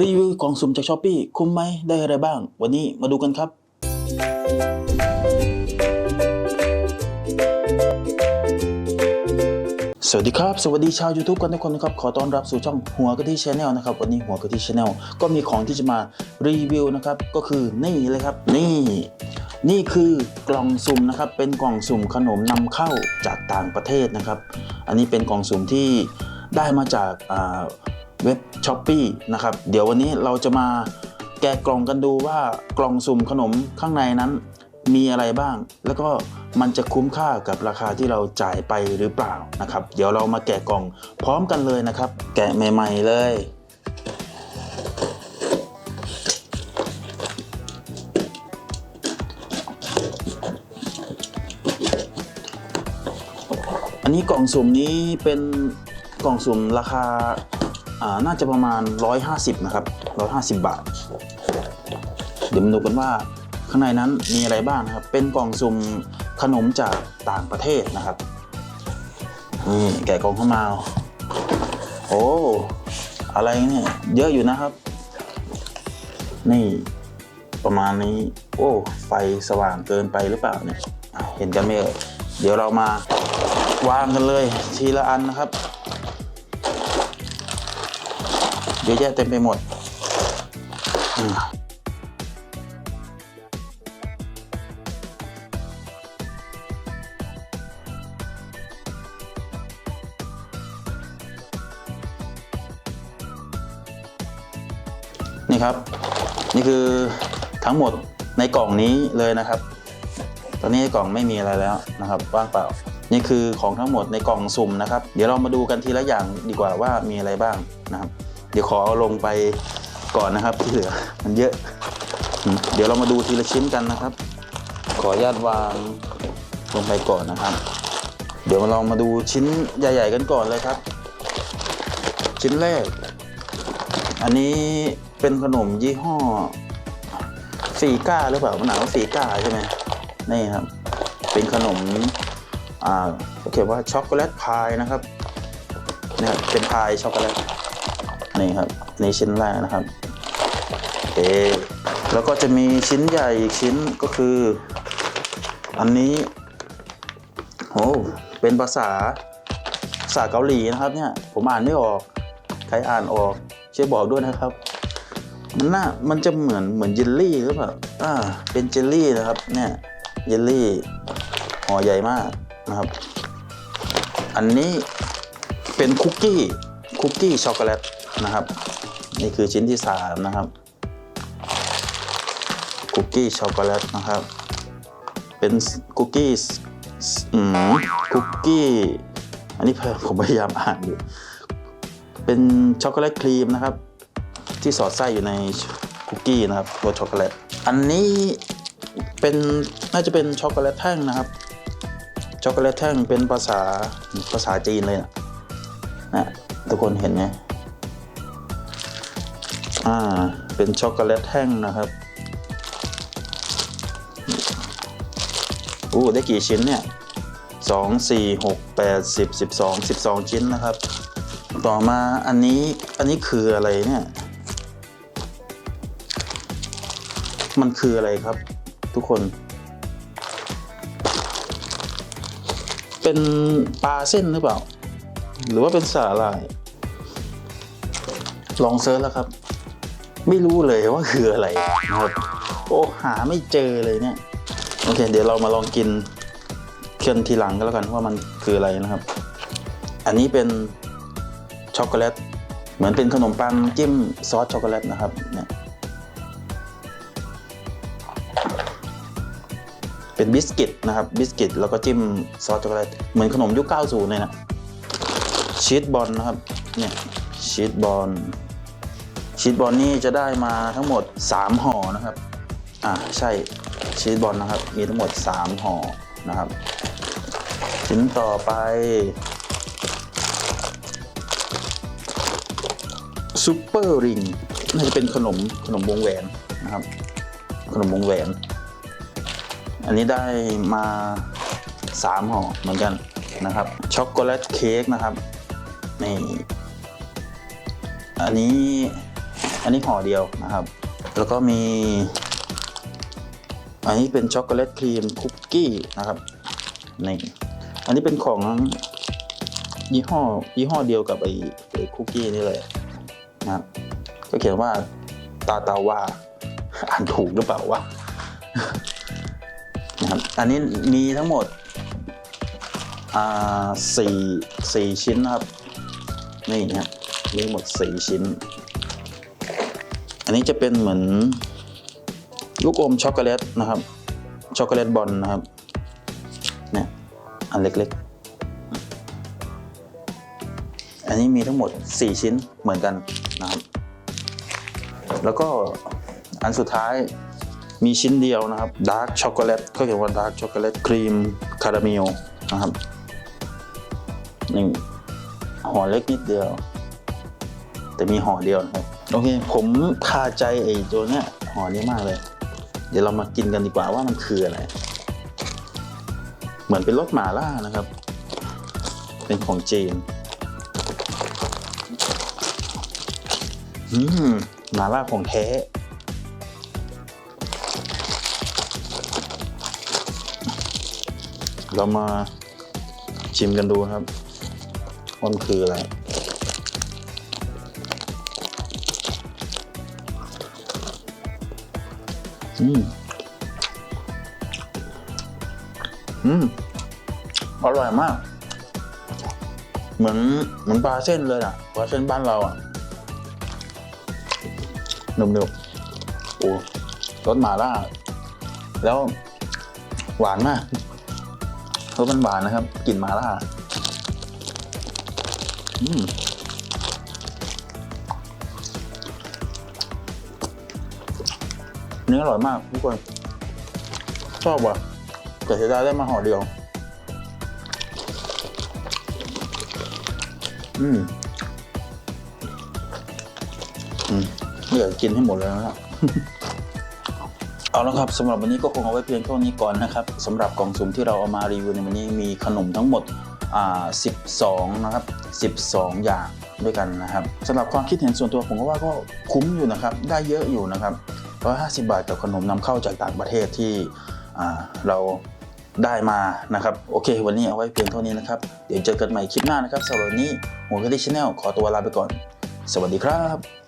รีวิวกล่องสุ่มจากช้อปปี้คุ้มไหมได้อะไรบ้าง วันนี้มาดูกันครับ สวัสดีครับ สวัสดีชาว YouTube กันทุกคนนะครับ ขอต้อนรับสู่ช่องหัวกะทิชาแนลนะครับ วันนี้หัวกะทิชาแนลก็มีของที่จะมารีวิวนะครับ ก็คือนี่เลยครับ นี่นี่คือกล่องสุ่มนะครับ เป็นกล่องสุ่มขนมนำเข้าจากต่างประเทศนะครับ อันนี้เป็นกล่องสุ่มที่ได้มาจากา เว็บช้อปปีนะครับเดี๋ยววันนี้เราจะมาแกะกล่องกันดูว่ากล่องสุ่มขนมข้างในนั้นมีอะไรบ้าง แล้วก็มันจะคุ้มค่ากับราคาที่เราจ่ายไปหรือเปล่านะครับ เดี๋ยวเรามาแกะกล่องพร้อมกันเลยนะครับ แกะใหม่ ๆ เลยอันนี้กล่องสุ่มนี้เป็นกล่องสุ่มราคาอ่า น่าจะประมาณ 150 นะครับ 150 บาท เดี๋ยวมาดูกันว่าข้างในนั้นมีอะไรบ้างนะครับ เป็นกล่องสุ่มขนมจากต่างประเทศนะครับนี่แกะกล่องเข้ามา โอ้ อะไรเนี่ยเยอะอยู่นะครับ นี่ประมาณนี้ โอ้ ไฟสว่างเกินไปหรือเปล่าเนี่ย เห็นกันไหมเอ่ยเดี๋ยวเรามาวางกันเลยทีละอันนะครับ เยอะแยะเต็มไปหมดอืมนี่ครับ นี่คือทั้งหมดในกล่องนี้เลยนะครับ ตอนนี้ในกล่องไม่มีอะไรแล้วนะครับ ว่างเปล่า นี่คือของทั้งหมดในกล่องสุ่มนะครับ เดี๋ยวเรามาดูกันทีละอย่างดีกว่าว่ามีอะไรบ้างนะครับ เดี๋ยวขอเอาลงไปก่อนนะครับที่เหลือมันเยอะ เดี๋ยวเรามาดูทีละชิ้นกันนะครับ ขออนุญาตวางลงไปก่อนนะครับ เดี๋ยวเรามาดูชิ้นใหญ่ ๆ กันก่อนเลยครับ ชิ้นแรก อันนี้เป็นขนมยี่ห้อฟีก้าหรือเปล่ามันหนาวาฟีก้าใช่ไหมนี่ครับ เป็นขนมอ่าเขียนว่าช็อกโกแลตพายนะครับนี่ครับเป็นพายช็อกโกแลต นี่ครับนี่ชิ้นแรกนะครับโอเคแล้วก็จะมีชิ้นใหญ่อีกชิ้นก็คือ อันนี้โอ้เป็นภาษาภาษาเกาหลีนะครับเนี่ยผมอ่านไม่ออก ใครอ่านออกช่วยบอกด้วยนะครับ มันน่ามันจะเหมือนเหมือนเยลลี่หรือเปล่าอ่าเป็นเจลลี่นะครับเนี่ยเยลลี่ห่อใหญ่มากนะครับ อันนี้เป็นคุกกี้คุกกี้ช็อกโกแลต นะครับ นี่คือชิ้นที่สามนะครับคุกกี้ช็อกโกแลตนะครับ เป็นคุกกี้คุกกี้อันนี้ผมพยายามอ่านอยู่ เป็นช็อกโกแลตครีมนะครับ ที่สอดไส้อยู่ในคุกกี้นะครับรสช็อกโกแลตอันนี้เป็นน่าจะเป็นช็อกโกแลตแท่งนะครับช็อกโกแลตแท่งเป็นภาษาภาษาจีนเลยนะนะทุกคนเห็นไหม อ่า เป็นช็อกโกแลตแท่งนะครับอู้ได้กี่ชิ้นเนี่ยสองสี่หกแปดสิบสิบสองสิบสองชิ้นนะครับ ต่อมาอันนี้อันนี้คืออะไรเนี่ย มันคืออะไรครับ ทุกคน เป็นปลาเส้นหรือเปล่า หรือว่าเป็นสาหร่าย ลองเซิร์ชแล้วครับ ไม่รู้เลยว่าคืออะไรนะครับโอ้หาไม่เจอเลยเนี่ยโอเค เดี๋ยวเรามาลองกินเคนทีหลังก็แล้วกันว่ามันคืออะไรนะครับ อันนี้เป็นช็อกโกแลตเหมือนเป็นขนมปังจิ้มซอสช็อกโกแลตนะครับเนี่ยเป็นบิสกิตนะครับบิสกิตแล้วก็จิ้มซอสช็อกโกแลตเหมือนขนมยุค90เลยนะชีสบอลนะครับเนี่ยชีสบอล ชีสบอลนี่จะได้มาทั้งหมด 3ห่อนะครับ อ่าใช่ชีสบอลนะครับ มีทั้งหมด 3ห่อนะครับ ชิ้นต่อไปซูเปอร์ริงน่าจะเป็นขนมขนมวงแหวนนะครับ ขนมวงแหวน อันนี้ได้มาสามห่อเหมือนกันนะครับช็อกโกแลตเค้กนะครับนี่อันนี้ อันนี้ห่อเดียวนะครับ แล้วก็มี อันนี้เป็นช็อกโกแลตครีมคุกกี้นะครับนี่อันนี้เป็นของยี่ห้อยี่ห้อเดียวกับไอ้คุกกี้นี่เลยนะครับก็เขียนว่าตาตาว่าอ่านถูกหรือเปล่าวะนะครับอันนี้มีทั้งหมดอ่าสี่สี่ชิ้นนะครับนี่นะครับมีหมดสี่ชิ้น นนี้จะเป็นเหมือนลูกอมช็อกโกแลตนะครับ ช็อกโกแลตบอลนะครับเนี่ยอันเล็กๆ อันนี้มีทั้งหมด 4 ชิ้นเหมือนกันนะครับ แล้วก็อันสุดท้ายมีชิ้นเดียวนะครับดาร์กช็อกโกแลตเขาเขียนว่าดาร์กช็อกโกแลตครีมคาราเมลนะครับหนี่งห่อเล็กนิดเดียว แต่มีห่อเดียวนะครับ โอเค ผมคาใจไอ้ตัวเนี้ยห่อนี้มากเลย เดี๋ยวเรามากินกันดีกว่าว่ามันคืออะไร เหมือนเป็นรสหมาล่านะครับ เป็นของจีนอืมหมาล่าของแท้เรามาชิมกันดูครับว่ามันคืออะไร อืมอืมอร่อยมาก เหมือนเหมือนปลาเส้นเลยอะปลาเส้นบ้านเราอะหนุ่มๆโอ้รสหมาล่า แล้วหวานมากรสมันหวานนะครับกลิ่นหมาล่า อืม เนื้ออร่อยมากทุกคนชอบว่ะแต่เสียดายได้มาห่อเดียว อืม อืมไม่อยากกินให้หมดเลยนะครับเอาละครับสำหรับวันนี้ก็คงเอาไว้เพียงเท่านี้ก่อนนะครับสำหรับกล่องสุ่มที่เราเอามารีวิวในวันนี้มีขนมทั้งหมดอ่า12 นะครับ 12 อย่างด้วยกันนะครับสำหรับความคิดเห็นส่วนตัวผมก็ว่าก็คุ้มอยู่นะครับ ได้เยอะอยู่นะครับ 150 บาทกับขนมนำเข้าจากต่างประเทศที่เราได้มานะครับ โอเค วันนี้เอาไว้เพียงเท่านี้นะครับ เดี๋ยวเจอกันใหม่คลิปหน้านะครับสำหรับวันนี้หัวกะทิชแนลขอตัวลาไปก่อน สวัสดีครับ